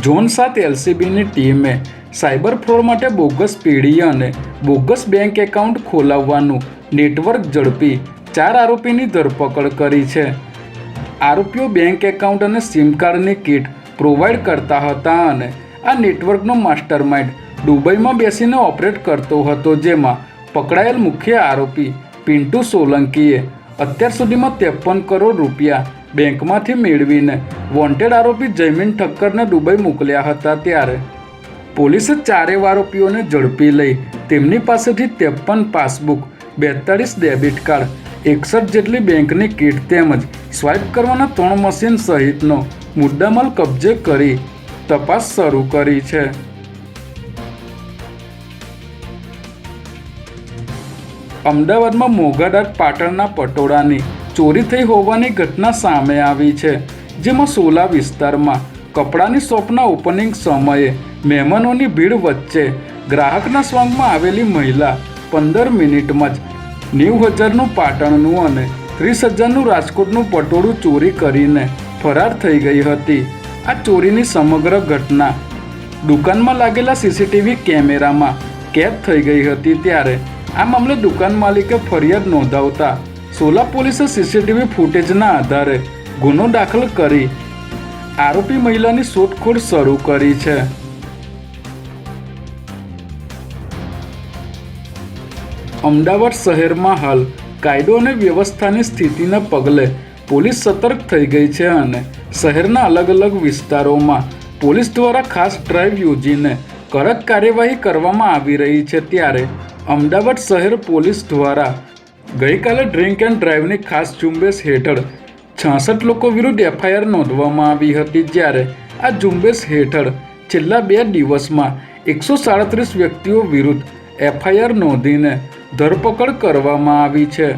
Zone સાત એલસીબીની ટીમે cyber fraud માટે બોગસ પેઢી અને બોગસ બેંક એકાઉન્ટ ખોલાવવાનું નેટવર્ક ઝડપી ચાર આરોપીની ધરપકડ કરી છે. આરોપીઓ બેંક એકાઉન્ટ અને સિમ કાર્ડની કિટ પ્રોવાઈડ કરતા હતા અને આ નેટવર્કનો માસ્ટરમાઇન્ડ દુબઈમાં બેસીને ઓપરેટ કરતો હતો, જેમાં પકડાયેલ મુખ્ય આરોપી પિન્ટુ સોલંકીએ અત્યાર સુધીમાં ત્રેપન કરોડ રૂપિયા બેંકમાંથી મેળવીને વોન્ટેડ આરોપી જયમીન ઠક્કરને દુબઈ મોકલ્યા હતા ત્યારે. પોલીસે ચારેય આરોપીઓને ઝડપી લઈ તેમની પાસેથી ત્રેપન પાસબુક, બેતાળીસ ડેબિટ કાર્ડ, એકસઠ જેટલી બેંકની કીટ તેમજ સ્વાઇપ કરવાના ત્રણ મશીન સહિતનો મુદ્દામાલ કબજે કરી તપાસ શરૂ કરી છે. અમદાવાદમાં મોઘાદાટ પાટણના પટોળાની ચોરી થઈ હોવાની ઘટના સામે આવી છે, જેમાં સોલા વિસ્તારમાં કપડાની શોપના ઓપનિંગ સમયે મહેમાનોની ભીડ વચ્ચે ગ્રાહકના સ્વાંગમાં આવેલી મહિલા પંદર મિનિટમાં જ નેવું હજારનું પાટણનું અને ત્રીસ હજારનું રાજકોટનું પટોળું ચોરી કરીને ફરાર થઈ ગઈ હતી. આ ચોરીની સમગ્ર ઘટના દુકાનમાં લાગેલા સીસીટીવી કેમેરામાં કેદ થઈ ગઈ હતી ત્યારે આ મામલે દુકાન માલિકે ફરિયાદ નોંધાવતા સોલા પોલીસે સીસીટીવી ફૂટેજના આધારે ગુનો દાખલ કરી આરોપી મહિલાની શોધખોળ શરૂ કરી છે. અમદાવાદ શહેરમાં હાલ કાયદો અને વ્યવસ્થાની સ્થિતિના પગલે પોલીસ સતર્ક થઈ ગઈ છે અને શહેરના અલગ અલગ વિસ્તારોમાં પોલીસ દ્વારા ખાસ ડ્રાઈવ યોજીને કડક કાર્યવાહી કરવામાં આવી રહી છે ત્યારે અમદાવાદ શહેર પોલીસ દ્વારા ગઈકાલે ડ્રિંક એન્ડ ડ્રાઈવની ખાસ ઝુંબેશ હેઠળ છાસઠ લોકો વિરુદ્ધ એફઆઈઆર નોંધવામાં આવી હતી જ્યારે આ ઝુંબેશ હેઠળ છેલ્લા બે દિવસમાં એકસો સાડત્રીસ વ્યક્તિઓ વિરુદ્ધ એફઆઈઆર નોંધીને ધરપકડ કરવામાં આવી છે.